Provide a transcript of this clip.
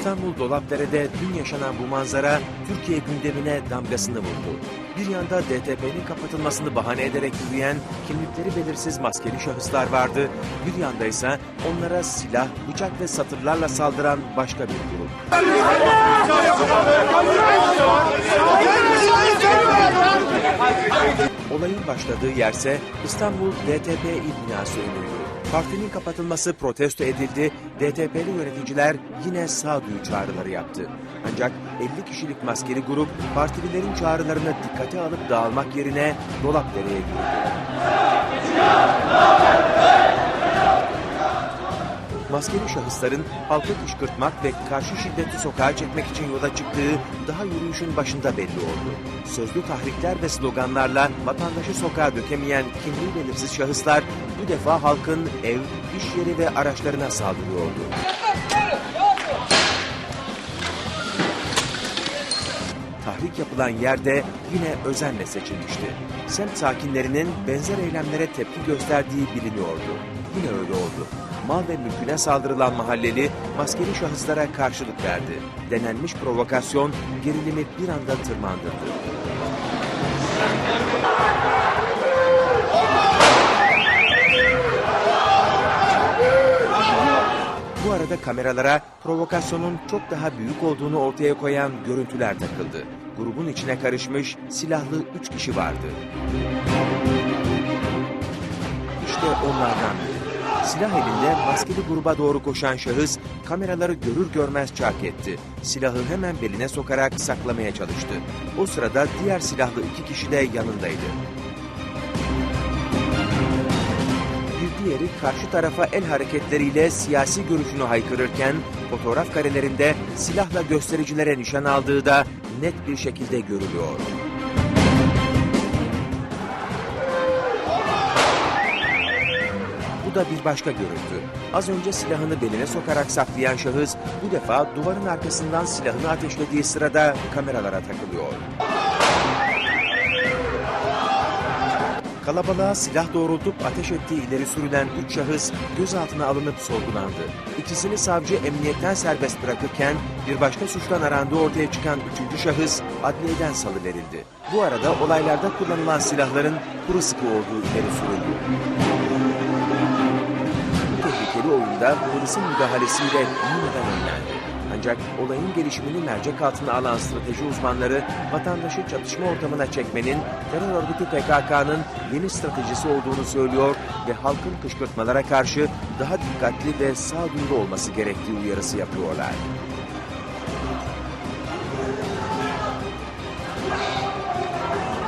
İstanbul Dolapdere'de dün yaşanan bu manzara Türkiye gündemine damgasını vurdu. Bir yanda DTP'nin kapatılmasını bahane ederek yürüyen kimlikleri belirsiz maskeli şahıslar vardı. Bir yanda ise onlara silah, bıçak ve satırlarla saldıran başka bir grup. Olayın başladığı yerse İstanbul DTP İl binası önüydü. Partinin kapatılması protesto edildi. DTP'li yöneticiler yine sağduyu çağrıları yaptı. Ancak 50 kişilik maskeli grup partililerin çağrılarını dikkate alıp dağılmak yerine Dolapdere'ye yürüdü. Maskeli şahısların halkı kışkırtmak ve karşı şiddeti sokağa çekmek için yola çıktığı daha yürüyüşün başında belli oldu. Sözlü tahrikler ve sloganlarla vatandaşı sokağa dökemeyen kimliği belirsiz şahıslar bu defa halkın ev, iş yeri ve araçlarına saldırıyordu. Tahrik yapılan yerde yine özenle seçilmişti. Semt sakinlerinin benzer eylemlere tepki gösterdiği biliniyordu. Yine öyle oldu. Mal ve mülküne saldırılan mahalleli maskeli şahıslara karşılık verdi. Denenmiş provokasyon gerilimi bir anda tırmandırdı. Bu arada kameralara provokasyonun çok daha büyük olduğunu ortaya koyan görüntüler takıldı. Grubun içine karışmış silahlı üç kişi vardı. İşte onlardan biri. Silah elinde maskeli gruba doğru koşan şahıs kameraları görür görmez çark etti. Silahı hemen beline sokarak saklamaya çalıştı. O sırada diğer silahlı iki kişi de yanındaydı. Bir diğeri karşı tarafa el hareketleriyle siyasi görüşünü haykırırken fotoğraf karelerinde silahla göstericilere nişan aldığı da net bir şekilde görülüyor. Bu da bir başka görüntü. Az önce silahını beline sokarak saklayan şahıs bu defa duvarın arkasından silahını ateşlediği sırada kameralara takılıyor. Kalabalığa silah doğrultup ateş ettiği ileri sürülen üç şahıs gözaltına alınıp sorgulandı. İkisini savcı emniyetten serbest bırakırken bir başka suçtan arandığı ortaya çıkan üçüncü şahıs adliyeden salıverildi. Bu arada olaylarda kullanılan silahların kuru sıkı olduğu ileri sürüldü. Tehlikeli oyunda polisin müdahalesiyle yeniden önlendi. Ancak olayın gelişimini mercek altına alan strateji uzmanları vatandaşı çatışma ortamına çekmenin terör örgütü PKK'nın yeni stratejisi olduğunu söylüyor ve halkın kışkırtmalara karşı daha dikkatli ve sağduyulu olması gerektiği uyarısı yapıyorlar.